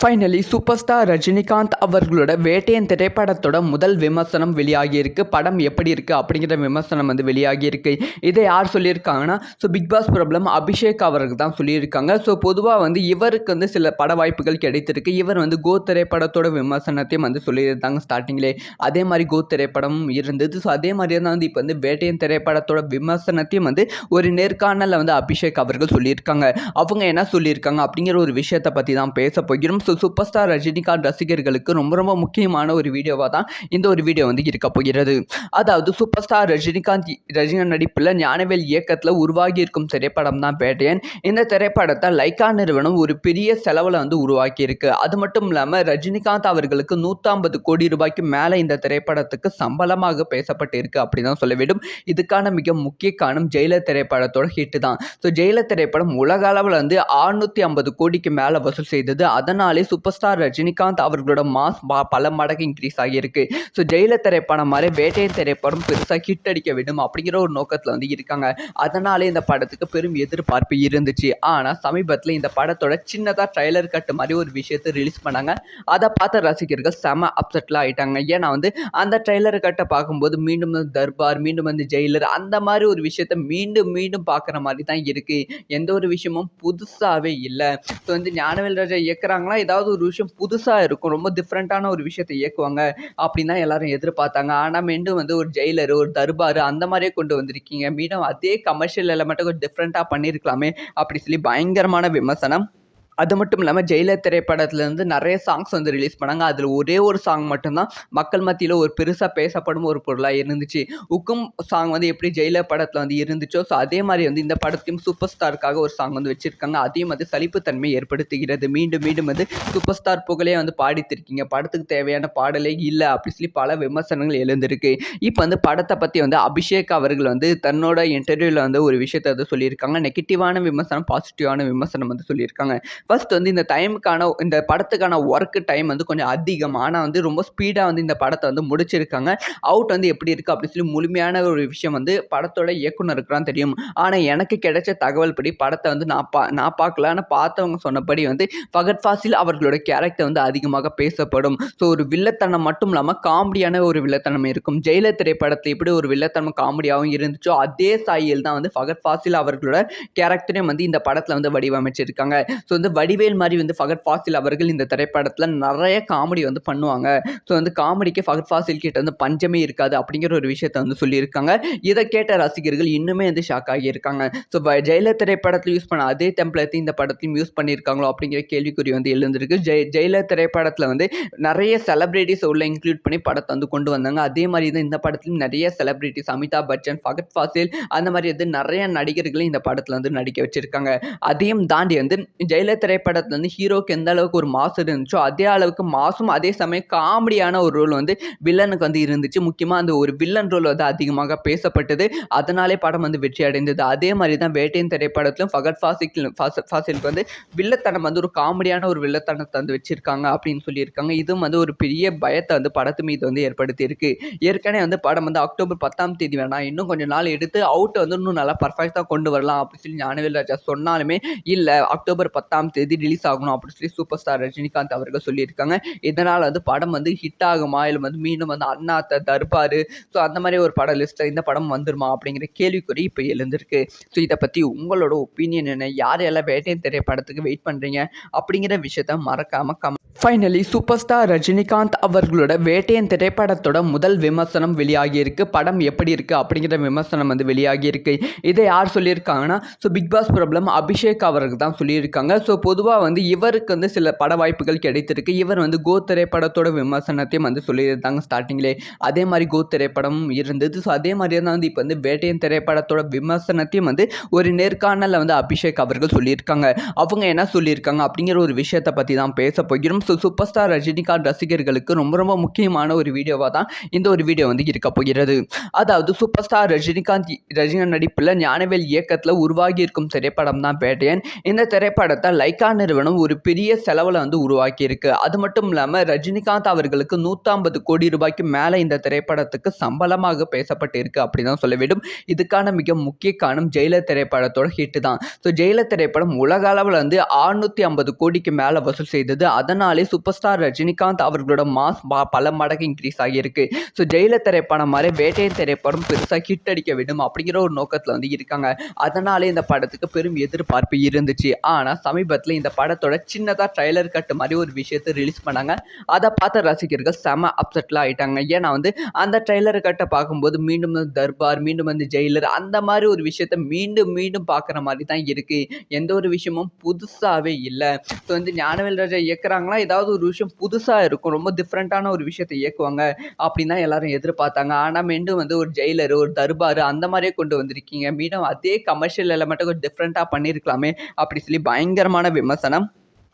Finally super star Rajinikanth அவர்களோட வேட்டையன் திரைப்படத்தோட முதல் விமர்சனம் வெளியாகியிருக்கு. படம் எப்படி இருக்குது அப்படிங்கிற விமர்சனம் வந்து வெளியாகியிருக்கு. இதை யார் சொல்லியிருக்காங்கன்னா so Bigg Boss problem Abhishek அவர்கள் தான் சொல்லியிருக்காங்க. ஸோ பொதுவாக வந்து இவருக்கு வந்து சில பட வாய்ப்புகள் கிடைத்திருக்கு. இவர் வந்து கோ திரைப்படத்தோட விமர்சனத்தையும் வந்து சொல்லியிருந்தாங்க ஸ்டார்டிங்லே அதே மாதிரி கோ திரைப்படமும் இருந்தது. ஸோ அதே மாதிரியே தான் வந்து இப்போ வந்து வேட்டையன் திரைப்படத்தோட விமர்சனத்தையும் வந்து ஒரு நேர்காணலில் வந்து அபிஷேக் அவர்கள் சொல்லியிருக்காங்க. அவங்க என்ன சொல்லியிருக்காங்க அப்படிங்கிற ஒரு விஷயத்தை பற்றி தான் பேச போகிறோம். ஸோ சூப்பர் ஸ்டார் ரஜினிகாந்த் ரசிகர்களுக்கு ரொம்ப ரொம்ப முக்கியமான ஒரு வீடியோவாக தான் இந்த ஒரு வீடியோ வந்து இருக்க போகிறது. அதாவது சூப்பர் ஸ்டார் ரஜினிகாந்த் ரஜினிகாந்த் நடிப்பில் ஞானவேல் இயக்கத்தில் உருவாகி இருக்கும் திரைப்படம் தான் பேட்டையன் இந்த திரைப்படத்தை லைக்கா நிறுவனம் ஒரு பெரிய செலவில் வந்து உருவாக்கியிருக்கு அது மட்டும் இல்லாமல் ரஜினிகாந்த் அவர்களுக்கு நூற்றம்பது கோடி ரூபாய்க்கு மேலே இந்த திரைப்படத்துக்கு சம்பளமாக பேசப்பட்டிருக்கு அப்படி தான் சொல்ல வேண்டும். இதுக்கான மிக முக்கிய காரணம் ஜெயிலர் திரைப்படத்தோட ஹிட் தான். ஸோ ஜெயிலர் திரைப்படம் உலக அளவில் வந்து ஆறுநூற்றி ஐம்பது கோடிக்கு மேலே வசூல் செய்தது. அதனாலே சூப்பர் ஸ்டார் ரஜினிகாந்த் அவர்களோட மாஸ் பல மடங்கு இன்க்ரீஸ் ஆகியிருக்கு. ஸோ ஜெயிலர் திரைப்படம் மாதிரி வேட்டையன் திரைப்படம் பெருசாக ஹிட் அடிக்க வேண்டும் அப்படிங்கிற ஒரு நோக்கத்தில் வந்து இருக்காங்க. அதனாலே இந்த படத்துக்கு பெரும் எதிர்பார்ப்பு இருந்துச்சு. ஆனால் சமீபத்தில் இந்த படத்தோட சின்னதாக ட்ரைலர் கட்டு மாதிரி ஒரு விஷயத்தை ரிலீஸ் பண்ணாங்க. அதை பார்த்த ரசிகர்கள் செம அப்செட்டில் ஆகிட்டாங்க ஏன்னா வந்து அந்த ட்ரைலர் கட்டை பார்க்கும்போது மீண்டும் வந்து தர்பார் மீண்டும் வந்து ஜெயிலர் அந்த மாதிரி ஒரு விஷயத்த மீண்டும் மீண்டும் பார்க்குற மாதிரி தான் இருக்குது எந்த ஒரு விஷயமும் புதுசாகவே இல்லை. ஸோ வந்து ஞானவேல் ராஜா இயக்குறாங்கன்னா ஏதாவது ஒரு விஷயம் புதுசாக இருக்கும் ரொம்ப டிஃப்ரெண்ட்டான ஒரு விஷயத்தை இயக்குவாங்க அப்படின்னு தான் எல்லாரும் எதிர்பார்த்தாங்க. ஆனால் மீண்டும் வந்து ஒரு ஜெயிலர் ஒரு தர்பார் அந்த மாதிரியே கொண்டு வந்திருக்கீங்க. மீண்டும் அதே கமர்ஷியல் எலமெண்ட்டை கொஞ்சம் டிஃப்ரெண்ட்டாக பண்ணியிருக்கலாமே அப்படி சொல்லி பயங்கரமான விமர்சனம். அது மட்டும் இல்லாமல் ஜெயிலர் திரைப்படத்துலேருந்து நிறைய சாங்ஸ் வந்து ரிலீஸ் பண்ணாங்க. அதில் ஒரே ஒரு சாங் மட்டும்தான் மக்கள் மத்தியில் ஒரு பெருசாக பேசப்படும் ஒரு பொருளாக இருந்துச்சு. உக்கும் சாங் வந்து எப்படி ஜெயிலர் படத்தில் வந்து இருந்துச்சோ ஸோ அதே மாதிரி வந்து இந்த படத்தையும் சூப்பர் ஸ்டாருக்காக ஒரு சாங் வந்து வச்சுருக்காங்க. அதையும் வந்து சலிப்புத்தன்மை ஏற்படுத்துகிறது. மீண்டும் மீண்டும் வந்து சூப்பர் ஸ்டார் புகழே வந்து பாடித்திருக்கீங்க படத்துக்கு தேவையான பாடலே இல்லை அப்படி சொல்லி பல விமர்சனங்கள் எழுந்திருக்கு. இப்போ வந்து படத்தை பற்றி வந்து அபிஷேக் அவர்கள் வந்து தன்னோட இன்டர்வியூவில் வந்து ஒரு விஷயத்தை வந்து சொல்லியிருக்காங்க. நெகட்டிவான விமர்சனம் பாசிட்டிவான விமர்சனம் வந்து சொல்லியிருக்காங்க. ஃபர்ஸ்ட் வந்து இந்த டைமுக்கான இந்த படத்துக்கான ஒர்க்கு டைம் வந்து கொஞ்சம் அதிகம். ஆனால் வந்து ரொம்ப ஸ்பீடாக வந்து இந்த படத்தை வந்து முடிச்சிருக்காங்க. அவுட் வந்து எப்படி இருக்குது அப்படின்னு சொல்லி முழுமையான ஒரு விஷயம் வந்து படத்தோட இயக்குனருக்குலாம் தெரியும். ஆனால் எனக்கு கிடைச்ச தகவல் படி படத்தை வந்து நான் பா நான் பார்க்கல ஆனால் பார்த்தவங்க சொன்னபடி வந்து ஃபகத் ஃபாசில் அவர்களோட கேரக்டர் வந்து அதிகமாக பேசப்படும். ஸோ ஒரு வில்லத்தனம் மட்டும் இல்லாமல் காமெடியான ஒரு வில்லத்தனம் இருக்கும். ஜெயில திரைப்படத்தில் எப்படி ஒரு வில்லத்தனம் காமெடியாகவும் இருந்துச்சோ அதே சாயில் தான் வந்து ஃபகத் ஃபாசில் அவர்களோட கேரக்டரையும் வந்து இந்த படத்தில் வந்து வடிவமைச்சிருக்காங்க. ஸோ வந்து வடிவேல் மாதிரி வந்து ஃபகத் ஃபாசில் அவர்கள் இந்த திரைப்படத்தில் நிறைய காமெடி வந்து பண்ணுவாங்க. ஸோ வந்து காமெடிக்கு ஃபகத் ஃபாசில் கிட்ட வந்து பஞ்சமே இருக்காது அப்படிங்கிற ஒரு விஷயத்தை வந்து சொல்லியிருக்காங்க. இதை கேட்ட ரசிகர்கள் இன்னுமே வந்து ஷாக் ஆகியிருக்காங்க. ஸோ ஜெயிலர் திரைப்படத்தில் யூஸ் பண்ண அதே டெம்ப்ளேத்தை இந்த படத்தையும் யூஸ் பண்ணியிருக்காங்களோ அப்படிங்கிற கேள்விக்குறி வந்து எழுந்திருக்கு. ஜெய் ஜெயிலர் திரைப்படத்தில் வந்து நிறைய செலிப்ரிட்டிஸ் உள்ள இன்க்ளூட் பண்ணி படத்தை வந்து கொண்டு வந்தாங்க. அதே மாதிரி தான் இந்த படத்துலையும் நிறைய செலிப்ரிட்டிஸ் அமிதாப் பச்சன் ஃபகத் ஃபாசில் அந்த மாதிரி வந்து நிறைய நடிகர்களையும் இந்த படத்தில் வந்து நடிக்க வச்சிருக்காங்க. அதையும் தாண்டி வந்து ஜெயிலர் திரைப்படத்தில் வந்து ஹீரோக்கு எந்த அளவுக்கு ஒரு மாசு இருந்துச்சோ அதே அளவுக்கு மாசும். அதே சமயம் காமெடியான ஒரு ரோல் வந்து வில்லனுக்கு வந்து இருந்துச்சு. முக்கியமாக அந்த ஒரு வில்லன் ரோல் வந்து அதிகமாக பேசப்பட்டது. அதனாலே படம் வந்து வெற்றி அடைந்தது. அதே மாதிரி தான் வேட்டையின் திரைப்படத்திலும் ஃபகத் ஃபாசிக் ஃபாசிலுக்கு வந்து வில்லத்தனம் வந்து ஒரு காமெடியான ஒரு வில்லத்தனத்தை வந்து வச்சுருக்காங்க அப்படின்னு சொல்லியிருக்காங்க. இதுவும் வந்து ஒரு பெரிய பயத்தை வந்து படத்து மீது வந்து ஏற்படுத்தியிருக்கு. ஏற்கனவே வந்து படம் வந்து அக்டோபர் பத்தாம் தேதி வேணாம் இன்னும் கொஞ்சம் நாள் எடுத்து அவுட்டை வந்து இன்னும் நல்லா பர்ஃபெக்டாக கொண்டு வரலாம் அப்படின்னு சொல்லி ஞானவேல் ராஜா சொன்னாலுமே இல்லை அக்டோபர் பத்தாம் தேதி ரிலீஸ் ஆகணும் அப்படின்னு சொல்லி சூப்பர் ஸ்டார் ரஜினிகாந்த் அவர்கள் சொல்லியிருக்காங்க. இதனால் வந்து படம் வந்து ஹிட் ஆகுமா? இல்லை வந்து மீண்டும் வந்து அண்ணாத்த தர்பாரு ஸோ அந்த மாதிரி ஒரு படம் லிஸ்ட்டில் இந்த படம் வந்துருமா அப்படிங்கிற கேள்விக்குறி இப்போ எழுந்திருக்கு. ஸோ இதை பற்றி உங்களோட ஒப்பீனியன் என்ன? யார் எல்லாம் வேட்டையன் திரைப்படத்துக்கு வெயிட் பண்ணுறீங்க அப்படிங்கிற விஷயத்த மறக்காமல் come finally super star Rajinikanth அவர்களோட வேட்டையன் திரைப்படத்தோட முதல் விமர்சனம் வெளியாகியிருக்கு. படம் எப்படி இருக்குது அப்படிங்கிற விமர்சனம் வந்து வெளியாகியிருக்கு. இதை யார் சொல்லியிருக்காங்கன்னா so Bigg Boss problem Abhishek அவர்கள் தான் சொல்லியிருக்காங்க. ஸோ பொதுவாக வந்து இவருக்கு வந்து சில பட வாய்ப்புகள் கிடைத்திருக்கு. இவர் வந்து கோ திரைப்படத்தோட விமர்சனத்தையும் வந்து சொல்லியிருந்தாங்க ஸ்டார்டிங்லே. அதே மாதிரி கோ திரைப்படம் இருந்தது. ஸோ அதே மாதிரியே தான் வந்து இப்போ வந்து வேட்டையன் திரைப்படத்தோட விமர்சனத்தையும் வந்து ஒரு நேர்காணலில் வந்து அபிஷேக் அவர்கள் சொல்லியிருக்காங்க. அவங்க என்ன சொல்லியிருக்காங்க அப்படிங்கிற ஒரு விஷயத்தை பற்றி தான் பேச போகிறோம். ஸோ சூப்பர் ஸ்டார் ரஜினிகாந்த் ரசிகர்களுக்கு ரொம்ப ரொம்ப முக்கியமான ஒரு வீடியோவாக தான் இந்த ஒரு வீடியோ வந்து இருக்க போகிறது. அதாவது சூப்பர் ஸ்டார் ரஜினிகாந்த் ரஜினிகாந்த் நடிப்பில் ஞானவேல் இயக்கத்தில் உருவாகி இருக்கும் திரைப்படம் தான் பேட்டையன் இந்த திரைப்படத்தை லைக்கா நிறுவனம் ஒரு பெரிய செலவில் வந்து உருவாக்கியிருக்கு. அது மட்டும் இல்லாமல் ரஜினிகாந்த் அவர்களுக்கு நூற்றம்பது கோடி ரூபாய்க்கு மேலே இந்த திரைப்படத்துக்கு சம்பளமாக பேசப்பட்டிருக்கு அப்படி தான் சொல்ல வேண்டும். இதுக்கான மிக முக்கிய காரணம் ஜெயிலர் திரைப்படத்தோட ஹிட் தான். ஸோ ஜெயிலர் திரைப்படம் உலக அளவில் வந்து ஆறுநூற்றி ஐம்பது கோடிக்கு மேலே வசூல் செய்தது. அதனாலே சூப்பர் ஸ்டார் ரஜினிகாந்த் அவர்களோட மாஸ் பல மடங்கு இன்க்ரீஸ் ஆகியிருக்கு. ஸோ ஜெயிலர் திரைப்படம் மாதிரி வேட்டையன் திரைப்படம் பெருசாக ஹிட் அடிக்க வேண்டும் அப்படிங்கிற ஒரு நோக்கத்தில் வந்து இருக்காங்க. அதனாலே இந்த படத்துக்கு பெரும் எதிர்பார்ப்பு இருந்துச்சு. ஆனால் சமீபத்தில் இந்த படத்தோட சின்னதாக ட்ரைலர் கட்டு மாதிரி ஒரு விஷயத்தை ரிலீஸ் பண்ணாங்க. அதை பார்த்த ரசிகர்கள் செம அப்செட்டில் ஆயிட்டாங்க. ஏன்னா வந்து அந்த ட்ரைலர் கட்டை பார்க்கும்போது மீண்டும் வந்து தர்பார் மீண்டும் வந்து ஜெயிலர் அந்த மாதிரி ஒரு விஷயத்த மீண்டும் மீண்டும் பார்க்குற மாதிரி தான் இருக்குது எந்த ஒரு விஷயமும் புதுசாகவே இல்லை. ஸோ வந்து ஞானவேல் ராஜா இயக்குறாங்களா ஏதாவது ஒரு விஷயம் புதுசாக இருக்கும். ரொம்ப டிஃப்ரெண்ட்டான ஒரு விஷயத்தை இயக்குவாங்க அப்படின்னு தான் எல்லாரும் எதிர்பார்த்தாங்க. ஆனால் மீண்டும் வந்து ஒரு ஜெயிலர் ஒரு தர்பார் அந்த மாதிரியே கொண்டு வந்திருக்கீங்க. மீண்டும் அதே கமர்ஷியல் எலமெண்ட்டை கொஞ்சம் டிஃப்ரெண்ட்டாக பண்ணியிருக்கலாமே அப்படி சொல்லி பயங்கரமான விமர்சனம்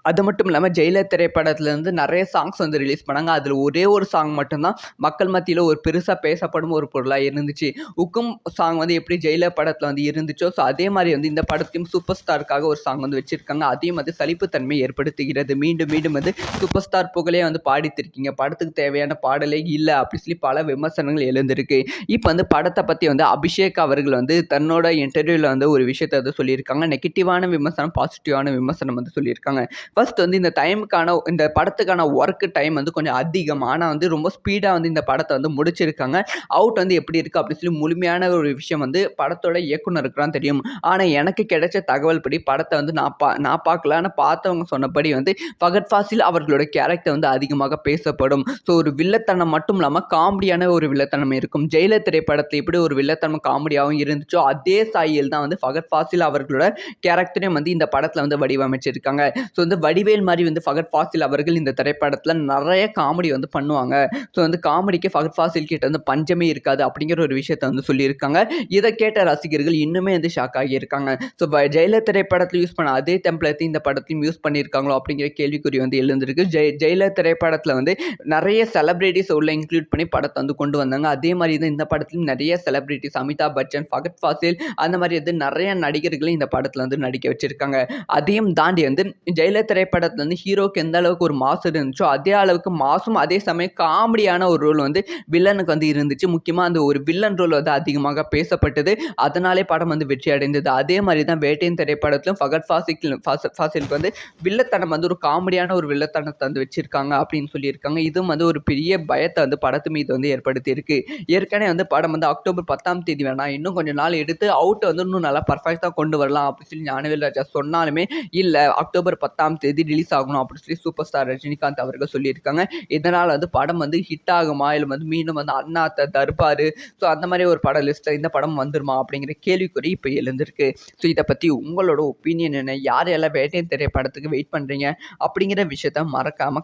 அது மட்டும் இல்லாமல் ஜெயிலர் திரைப்படத்துலேருந்து நிறைய சாங்ஸ் வந்து ரிலீஸ் பண்ணாங்க. அதில் ஒரே ஒரு சாங் மட்டும்தான் மக்கள் மத்தியில் ஒரு பெருசாக பேசப்படும் ஒரு பொருளாக இருந்துச்சு. உக்கும் சாங் வந்து எப்படி ஜெயிலர் படத்தில் வந்து இருந்துச்சோ ஸோ அதே மாதிரி வந்து இந்த படத்தையும் சூப்பர் ஸ்டாருக்காக ஒரு சாங் வந்து வச்சுருக்காங்க. அதையும் வந்து சலிப்புத்தன்மை ஏற்படுத்துகிறது. மீண்டும் மீண்டும் வந்து சூப்பர் ஸ்டார் புகழே வந்து பாடித்திருக்கீங்க. படத்துக்கு தேவையான பாடலே இல்லை அப்படி சொல்லி பல விமர்சனங்கள் எழுந்திருக்கு. இப்போ வந்து படத்தை பற்றி வந்து அபிஷேக் அவர்கள் வந்து தன்னோட இன்டர்வியூவில் வந்து ஒரு விஷயத்தை வந்து சொல்லியிருக்காங்க. நெகட்டிவான விமர்சனம் பாசிட்டிவான விமர்சனம் வந்து சொல்லியிருக்காங்க. ஃபர்ஸ்ட் வந்து இந்த டைமுக்கான இந்த படத்துக்கான ஒர்க் டைம் வந்து கொஞ்சம் அதிகம். ஆனால் வந்து ரொம்ப ஸ்பீடாக வந்து இந்த படத்தை வந்து முடிச்சிருக்காங்க. அவுட் வந்து எப்படி இருக்குது அப்படி சொல்லி முழுமையான ஒரு விஷயம் வந்து படத்தோட இயக்குனருக்கு தான் தெரியும். ஆனால் எனக்கு கிடைச்ச தகவல் படி படத்தை வந்து நான் பா நான் பார்க்கல ஆனால் பார்த்தவங்க சொன்னபடி வந்து ஃபகத் ஃபாசில் அவர்களோட கேரக்டர் வந்து அதிகமாக பேசப்படும். ஸோ ஒரு வில்லத்தனம் மட்டும் இல்லாமல் காமெடியான ஒரு வில்லத்தனம் இருக்கும். ஜெயில திரைப்படத்தில் எப்படி ஒரு வில்லத்தனம் காமெடியாகவும் இருந்துச்சோ அதே சாயில் தான் வந்து ஃபகத் ஃபாசில் அவர்களோட கேரக்டரையும் வந்து இந்த படத்தில் வந்து வடிவமைச்சிருக்காங்க. ஸோ வந்து வடிவேல் மாதிரி வந்து ஃபகத் ஃபாசில் அவர்கள் இந்த திரைப்படத்தில் நிறைய காமெடி வந்து பண்ணுவாங்க. ஸோ வந்து காமெடிக்கு ஃபகத் ஃபாசில் கிட்ட வந்து பஞ்சமே இருக்காது அப்படிங்கிற ஒரு விஷயத்தை வந்து சொல்லியிருக்காங்க. இதை கேட்ட ரசிகர்கள் இன்னுமே வந்து ஷாக் ஆகியிருக்காங்க. ஸோ ஜெயிலர் திரைப்படத்தில் யூஸ் பண்ண அதே டெம்ப்ளேத்தை இந்த படத்தையும் யூஸ் பண்ணியிருக்காங்களோ அப்படிங்கிற கேள்விக்குறி வந்து எழுந்திருக்கு. ஜெய் ஜெயிலர் திரைப்படத்தில் வந்து நிறைய செலிப்ரிட்டிஸ் உள்ள இன்க்ளூட் பண்ணி படத்தை வந்து கொண்டு வந்தாங்க. அதே மாதிரி தான் இந்த படத்துலையும் நிறைய செலிப்ரிட்டிஸ் அமிதாப் பச்சன் ஃபகத் ஃபாசில் அந்த மாதிரி வந்து நிறைய நடிகர்களையும் இந்த படத்தில் வந்து நடிக்க வச்சிருக்காங்க. அதையும் தாண்டி வந்து ஜெயிலர் திரைப்படத்தில் வந்து ஹீரோக்கு எந்த அளவுக்கு ஒரு மாசு இருந்துச்சோ அதே அளவுக்கு மாசும். அதே சமயம் காமெடியான ஒரு ரோல் வந்து வில்லனுக்கு வந்து இருந்துச்சு. முக்கியமாக அந்த ஒரு வில்லன் ரோல் வந்து அதிகமாக பேசப்பட்டது. அதனாலே படம் வந்து வெற்றி அடைந்தது. அதே மாதிரி தான் வேட்டையின் திரைப்படத்திலும் ஃபகத் ஃபாசில் ஃபாசிலுக்கு வந்து வில்லத்தனம் வந்து ஒரு காமெடியான ஒரு வில்லத்தனத்தை வந்து வச்சுருக்காங்க அப்படின்னு சொல்லியிருக்காங்க. இதுவும் வந்து ஒரு பெரிய பயத்தை வந்து படத்து மீது வந்து ஏற்படுத்தியிருக்கு. ஏற்கனவே வந்து படம் வந்து அக்டோபர் பத்தாம் தேதி வேணாம் இன்னும் கொஞ்சம் நாள் எடுத்து அவுட்டை வந்து இன்னும் நல்லா பர்ஃபெக்டாக கொண்டு வரலாம் அப்படின்னு சொல்லி ஞானவேல் ராஜா சொன்னாலுமே இல்லை அக்டோபர் பத்தாம் தேதி ரிலீஸ் ஆகணும் அப்படின்னு சொல்லி சூப்பர் ஸ்டார் ரஜினிகாந்த் அவர்கள் சொல்லியிருக்காங்க. இதனால் வந்து படம் வந்து ஹிட் ஆகுமா? இல்லை வந்து மீண்டும் வந்து அண்ணாத்த தர்பார் ஸோ அந்த மாதிரி ஒரு படம் லிஸ்ட்டில் இந்த படம் வந்துருமா அப்படிங்கிற கேள்விக்குறி இப்போ எழுந்திருக்கு. ஸோ இதை பற்றி உங்களோட ஒப்பீனியன் என்ன? யார் எல்லாம் வேட்டையன் திரைப்படத்துக்கு வெயிட் பண்ணுறீங்க அப்படிங்கிற விஷயத்த மறக்காமல்